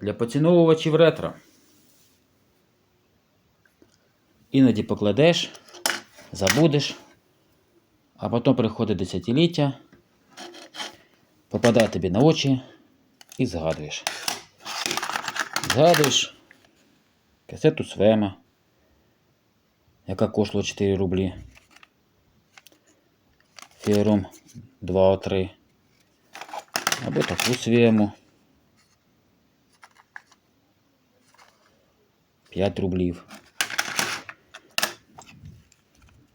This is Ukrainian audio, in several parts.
Для поціновувачів ретро. Іноді покладеш, забудеш, а потім приходить десятиліття, попадає тобі на очі і згадуєш. Згадуєш касету Свема, яка коштувала 4 рублі. Ферум 2-3. Або таку свему. 5 рублів.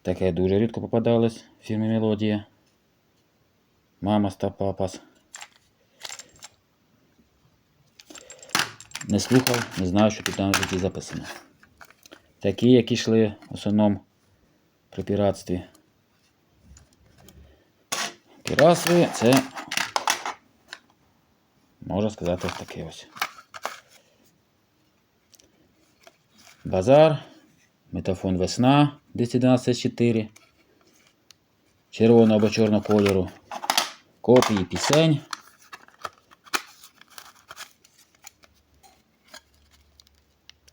Таке дуже рідко попадалось в фірмі Мелодія. Мама та папас. Не слухав, не знаю, що тут на житті записано. Такі, які йшли в основному при піратстві. Піратство це, можна сказати, таке ось. Базар, метафон весна 212.4, червоного або чорного кольору, копії пісень.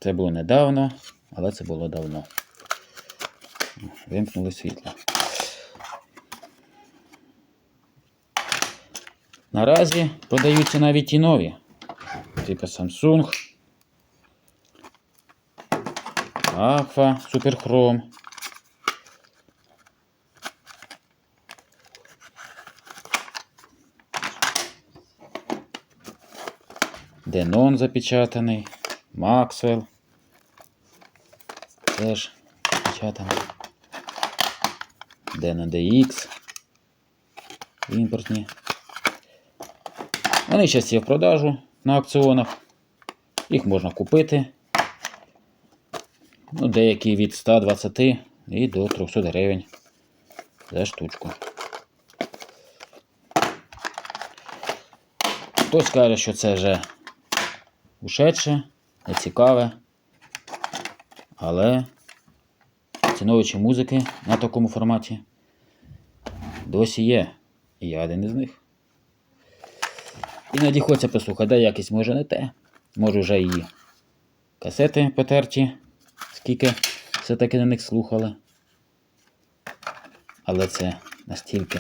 Це було недавно, але це було давно. Вимкнули світло. Наразі продаються навіть і нові. Типу Samsung, Aqua, Superchrome. Denon запечатаний, Maxwell. Теж запечатаний. Denon DX. Імпортні. Вони зараз є в продажу на аукціонах. Їх можна купити. Ну, деякі від 120 і до 300 гривень за штучку. Хтось каже, що це вже ушедше, нецікаве, але ціновичі музики на такому форматі досі є. І я один із них. Іноді хочеться послухати, де якість може не те. Може вже і касети потерті, скільки все-таки на них слухали. Але це настільки.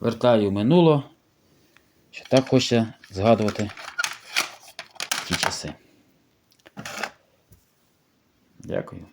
Вертаю минуло, що так хочеться згадувати ті часи. Дякую.